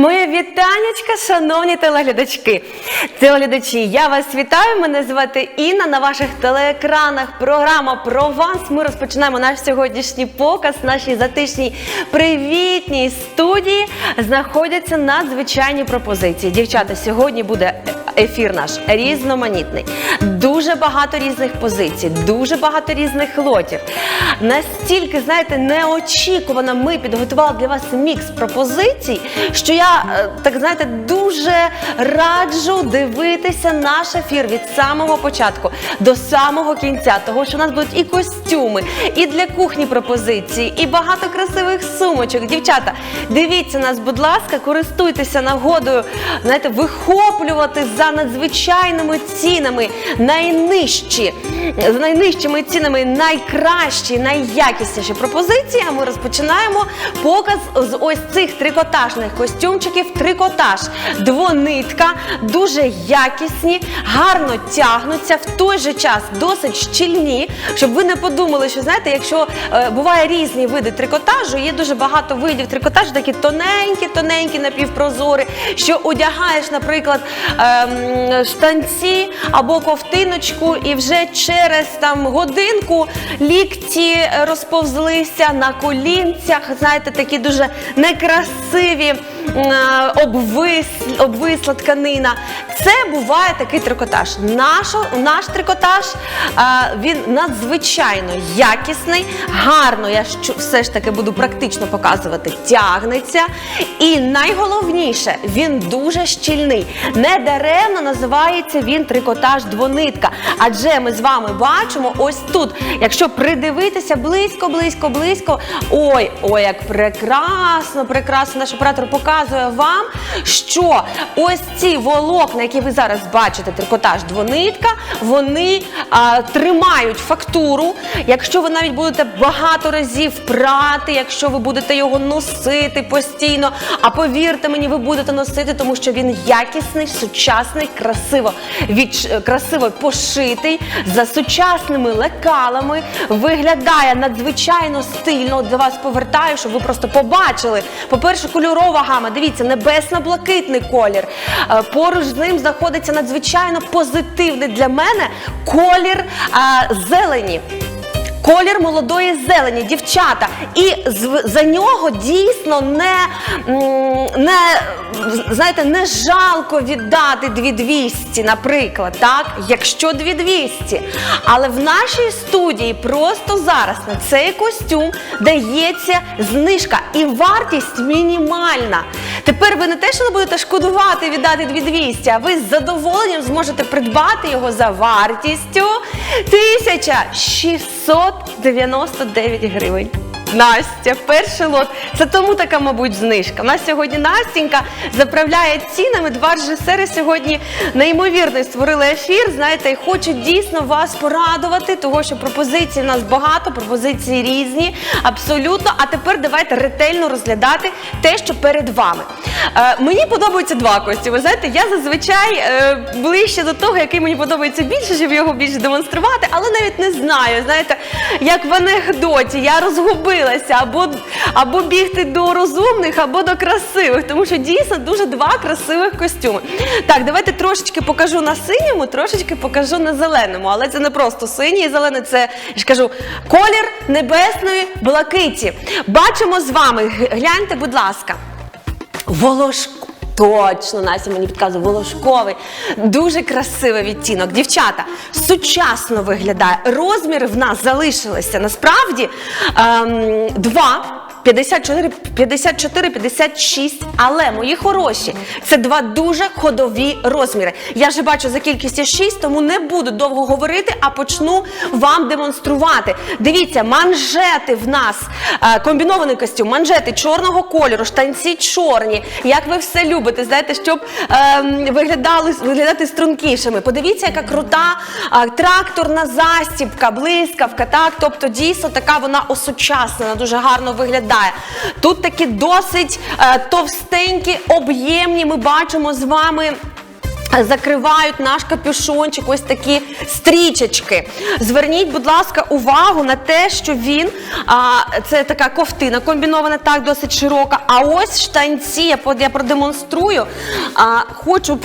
Моє вітанечка, шановні телеглядачки. Телеглядачі, я вас вітаю. Мене звати Інна. На ваших телеекранах програма Прованс. Ми розпочинаємо наш сьогоднішній показ. В нашій затишній привітній студії знаходяться надзвичайні пропозиції. Дівчата, сьогодні буде ефір наш різноманітний. Дуже багато різних позицій, дуже багато різних лотів. Настільки, знаєте, неочікувано ми підготували для вас мікс пропозицій, що я е, так знаєте дуже раджу дивитися наш ефір від самого початку до самого кінця. Того, що у нас будуть і костюми, і для кухні пропозиції, і багато красивих сумочок. Дівчата, дивіться нас, будь ласка, користуйтеся нагодою, знаєте, вихоплювати за надзвичайними цінами. Найнижчі, з найнижчими цінами найкращі, найякісніші пропозиції. А ми розпочинаємо показ з ось цих трикотажних костюмчиків. Трикотаж, двонитка, дуже якісні, гарно тягнуться, в той же час досить щільні, щоб ви не подумали, що знаєте, якщо е, буває різні види трикотажу, є дуже багато видів трикотажу, такі тоненькі, тоненькі, напівпрозорі, що одягаєш, наприклад, ем, штанці або ковтиночку, і вже через там годинку лікті розповзлися на колінцях. Знаєте, такі дуже некрасиві обвис, обвисла тканина. Це буває такий трикотаж. Наш, наш трикотаж е, він надзвичайно якісний, гарно. Я все ж таки буду практично показувати, тягнеться. І найголовніше, він дуже щільний. Не даремно називається він трикотаж двонитка. Адже ми з вами бачимо ось тут, якщо придивитися близько, близько, близько. Ой, ой, як прекрасно, прекрасно наш оператор показує вам, що ось ці волокна, які ви зараз бачите, трикотаж двонитка, вони а, тримають фактуру. Якщо ви навіть будете багато разів прати, якщо ви будете його носити постійно, а повірте мені, ви будете носити, тому що він якісний, сучасний, красиво від, красиво пошитий, за сучасними лекалами, виглядає надзвичайно стильно. До вас повертаю, щоб ви просто побачили. По-перше, кольорова гама. Дивіться, небесно-блакитний колір. Е, Поруч з ним знаходиться надзвичайно позитивний для мене колір зелені. Колір молодої зелені, дівчата, і за нього дійсно не, не знаєте, не жалко віддати 2200, наприклад, так, якщо 2200. Але в нашій студії просто зараз на цей костюм дається знижка і вартість мінімальна. Тепер ви не те, що не будете шкодувати віддати 2200, а ви з задоволенням зможете придбати його за вартістю 1699 гривень. Настя, перший лот. Це тому така, мабуть, знижка. У нас сьогодні Настінька заправляє цінами. Два режисери сьогодні неймовірно створили ефір. Знаєте, і хочуть дійсно вас порадувати, того що пропозицій у нас багато, пропозиції різні, абсолютно. А тепер давайте ретельно розглядати те, що перед вами. Е, мені подобаються два костюми. Знаєте, я зазвичай е, ближче до того, який мені подобається більше, щоб його більше демонструвати, але навіть не знаю. Знаєте, як в анекдоті, я розгубилася або, або бігти до розумних, або до красивих, тому що дійсно дуже два красивих костюми. Так, давайте трошечки покажу на синьому, трошечки покажу на зеленому. Але це не просто синій і зелений, це я ж кажу колір небесної блакиті. Бачимо з вами. Гляньте, будь ласка. Волошко. Точно, Настя мені підказує, волошковий. Дуже красивий відтінок. Дівчата, сучасно виглядає. Розміри в нас залишилися насправді ем, два. 54, 54, 56, але мої хороші, це два дуже ходові розміри. Я вже бачу за кількістю 6, тому не буду довго говорити, а почну вам демонструвати. Дивіться, манжети в нас е, комбінований костюм, манжети чорного кольору, штанці чорні. Як ви все любите, знаєте, щоб ем, виглядали виглядати стрункішими. Подивіться, яка крута е, тракторна застібка, блискавка. Так, тобто дійсно така вона осучаснена, дуже гарно виглядає. Тут такі досить е, товстенькі, об'ємні. Ми бачимо з вами Закривають наш капюшончик, ось такі стрічечки. Зверніть, будь ласка, увагу на те, що він а, це така ковтина комбінована, так досить широка. А ось штанці, я, я продемонструю. А, хочу,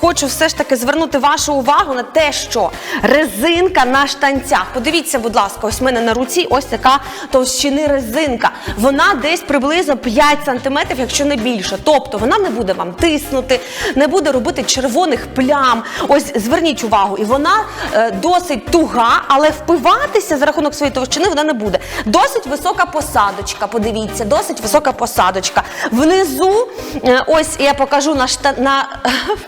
хочу все ж таки звернути вашу увагу на те, що резинка на штанцях. Подивіться, будь ласка, ось в мене на руці ось така товщини резинка. Вона десь приблизно 5 см, якщо не більше. Тобто вона не буде вам тиснути, не буде робити червоних плям. Ось зверніть увагу, і вона е, досить туга, але впиватися за рахунок своєї товщини вона не буде. Досить висока посадочка. Подивіться, досить висока посадочка. Внизу, е, ось я покажу на шта на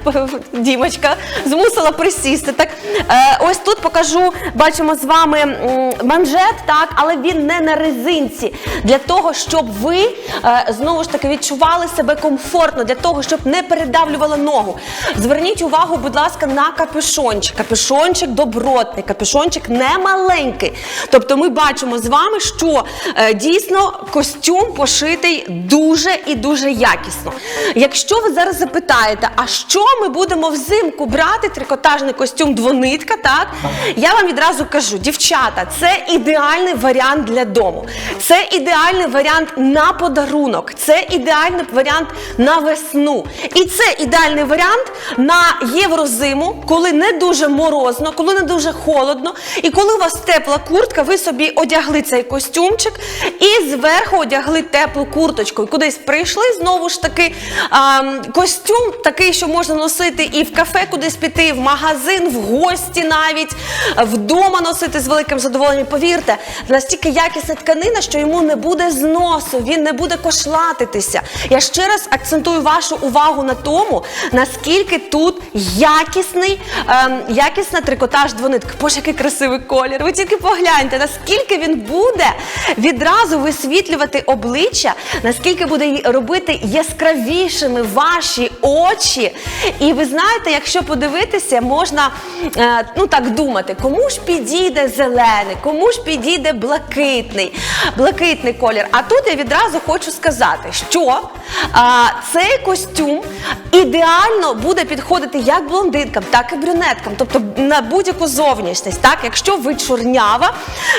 Дімочка змусила присісти. Так е, ось тут покажу, бачимо з вами м, манжет, так, але він не на резинці. Для того, щоб ви е, знову ж таки відчували себе комфортно, для того, щоб не передавлювала ногу. Зверніть увагу, будь ласка, на капюшончик. Капюшончик добротний, капюшончик не маленький. Тобто ми бачимо з вами, що е, дійсно костюм пошитий дуже і дуже якісно. Якщо ви зараз запитаєте, а що ми будемо взимку брати трикотажний костюм двонитка, так я вам відразу кажу, дівчата, це ідеальний варіант для дому. Це ідеальний варіант на подарунок, це ідеальний варіант на весну. І це ідеальний варіант на єврозиму, коли не дуже морозно, коли не дуже холодно, і коли у вас тепла куртка, ви собі одягли цей костюмчик і зверху одягли теплу курточку. Кудись прийшли знову ж таки а, костюм такий, що можна носити і в кафе кудись піти, в магазин, в гості навіть, вдома носити з великим задоволенням. Повірте, настільки якісна тканина, що йому не буде зносу, він не буде кошлатитися. Я ще раз акцентую вашу увагу на тому, наскільки тут якісний, ем, якісна трикотаж двонитка. Боже, який красивий колір. Ви тільки погляньте, наскільки він буде відразу висвітлювати обличчя, наскільки буде робити яскравішими ваші очі. І ви знаєте, якщо подивитися, можна е, ну так думати, кому ж підійде зелений, кому ж підійде блакитний, блакитний колір. А тут я відразу хочу сказати, що а, цей костюм ідеально буде підходити як блондинкам, так і брюнеткам, тобто на будь-яку зовнішність. Так, якщо ви чорнява,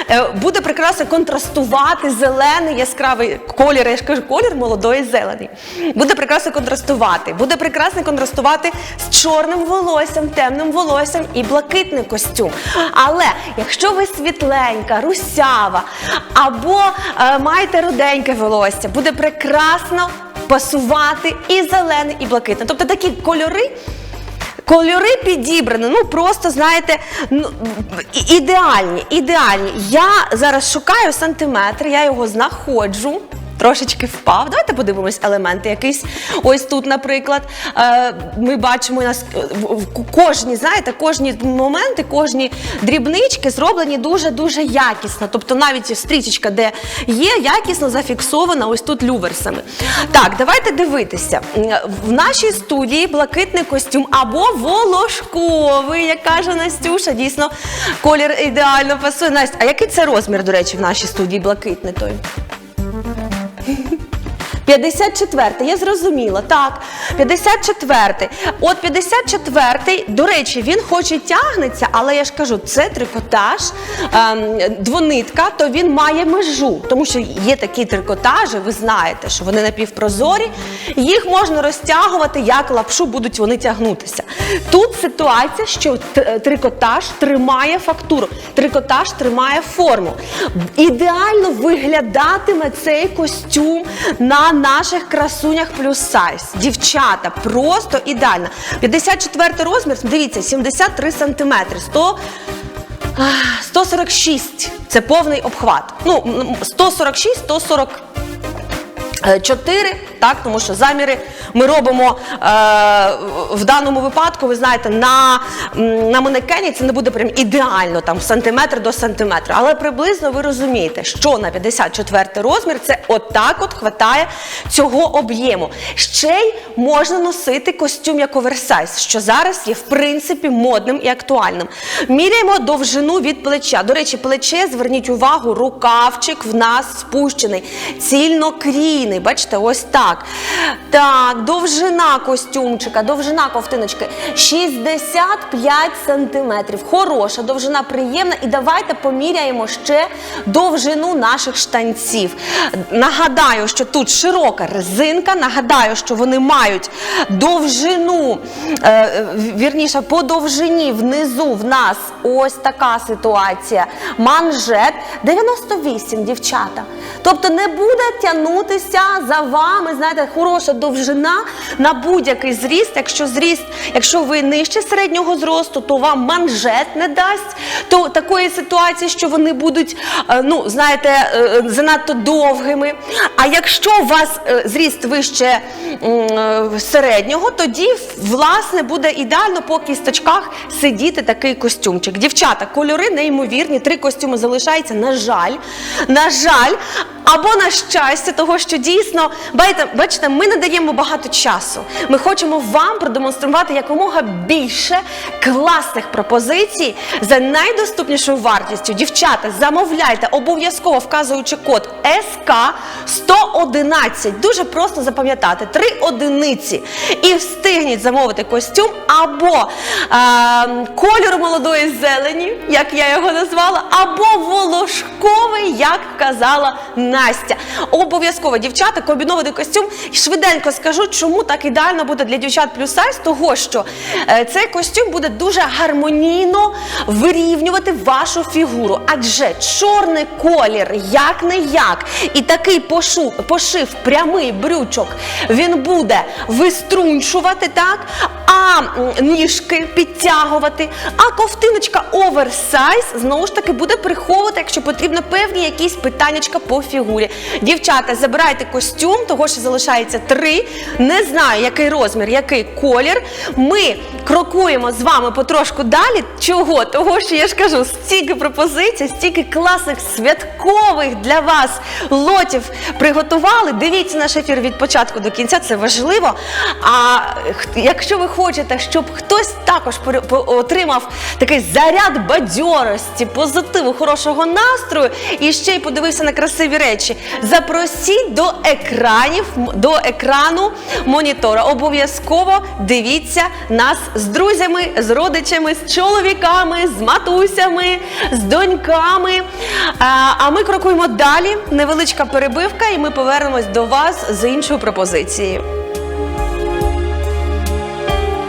е, буде прекрасно контрастувати зелений яскравий колір. Я ж кажу, колір молодої зелений. Буде прекрасно контрастувати, буде прекрасно контрастувати з чорним волоссям, темним волоссям і блакитний костюм. Але якщо ви світленька, русява або е, маєте руденьке волосся, буде прекрасно пасувати і зелений, і блакитний. Тобто такі кольори. Кольори підібрані, ну просто знаєте, ну ідеальні, ідеальні. Я зараз шукаю сантиметр, я його знаходжу. Трошечки впав. Давайте подивимось елементи якісь. Ось тут, наприклад, е, ми бачимо нас е, в кожні, знаєте, кожні моменти, кожні дрібнички зроблені дуже-дуже якісно. Тобто навіть стрічечка, де є, якісно зафіксована ось тут люверсами. Так, давайте дивитися. В нашій студії блакитний костюм або волошковий, як каже Настюша. Дійсно, колір ідеально пасує. Настя, а який це розмір, до речі, в нашій студії блакитний той? 54-й, я зрозуміла, так. 54-й. От 54-й, до речі, він хоч і тягнеться, але я ж кажу, це трикотаж, ем, двонитка, то він має межу. Тому що є такі трикотажі, ви знаєте, що вони напівпрозорі, їх можна розтягувати, як лапшу будуть вони тягнутися. Тут ситуація, що трикотаж тримає фактуру, трикотаж тримає форму. Ідеально виглядатиме цей костюм на наших красунях плюс сайз. Дівчата, просто ідеально. 54 розмір, дивіться, 73 сантиметри. 100 146 це повний обхват. Ну, 146, 140 4, так, тому що заміри ми робимо е, в даному випадку, ви знаєте, на, на манекені це не буде прям ідеально там сантиметр до сантиметра. Але приблизно ви розумієте, що на 54 розмір це отак от хватає цього об'єму. Ще й можна носити костюм як оверсайз, що зараз є в принципі модним і актуальним. Міряємо довжину від плеча. До речі, плече, зверніть увагу, рукавчик в нас спущений, цільнокрійний. бачите, ось так. Так, довжина костюмчика, довжина ковтиночки 65 сантиметрів. Хороша, довжина приємна. І давайте поміряємо ще довжину наших штанців. Нагадаю, що тут широка резинка. Нагадаю, що вони мають довжину, е, вірніше, по довжині внизу в нас ось така ситуація. Манжет 98, дівчата. Тобто не буде тягнутися за вами, знаєте, хороша довжина на будь-який зріст. Якщо зріст, якщо ви нижче середнього зросту, то вам манжет не дасть то такої ситуації, що вони будуть, е, ну знаєте, е, занадто довгими. А якщо у вас е, зріст вище е, середнього, тоді власне буде ідеально по кісточках сидіти такий костюмчик. Дівчата, кольори неймовірні, три костюми залишаються. На жаль, на жаль. Або на щастя, того, що дійсно, бачите, ми не даємо багато часу. Ми хочемо вам продемонструвати якомога більше класних пропозицій за найдоступнішою вартістю. Дівчата, замовляйте обов'язково вказуючи код СК 111. Дуже просто запам'ятати три одиниці і встигніть замовити костюм або е, кольору молодої зелені, як я його назвала, або волошковий, як казала Настя. Обов'язково, дівчата, комбінований костюм. Швиденько скажу, чому так ідеально буде для дівчат плюс сайз, того що е, цей костюм буде дуже гармонійно вирівнювати вашу фігуру. Адже чорний колір, як не як, і такий пошу, пошив прямий брючок, він буде виструнчувати, так? Ніжки підтягувати, а ковтиночка оверсайз знову ж таки буде приховувати, якщо потрібно, певні якісь питаннячка по фігурі. Дівчата, забирайте костюм, того що залишається три. Не знаю, який розмір, який колір. Ми крокуємо з вами потрошку далі. Чого? Того, що я ж кажу, стільки пропозицій, стільки класних святкових для вас лотів приготували. Дивіться наш ефір від початку до кінця, це важливо. А якщо ви хочете, щоб хтось також отримав такий заряд бадьорості, позитиву, хорошого настрою і ще й подивився на красиві речі, запросіть до екранів, до екрану монітора. Обов'язково дивіться нас з друзями, з родичами, з чоловіками, з матусями, з доньками. А ми крокуємо далі. Невеличка перебивка, і ми повернемось до вас з іншою пропозицією.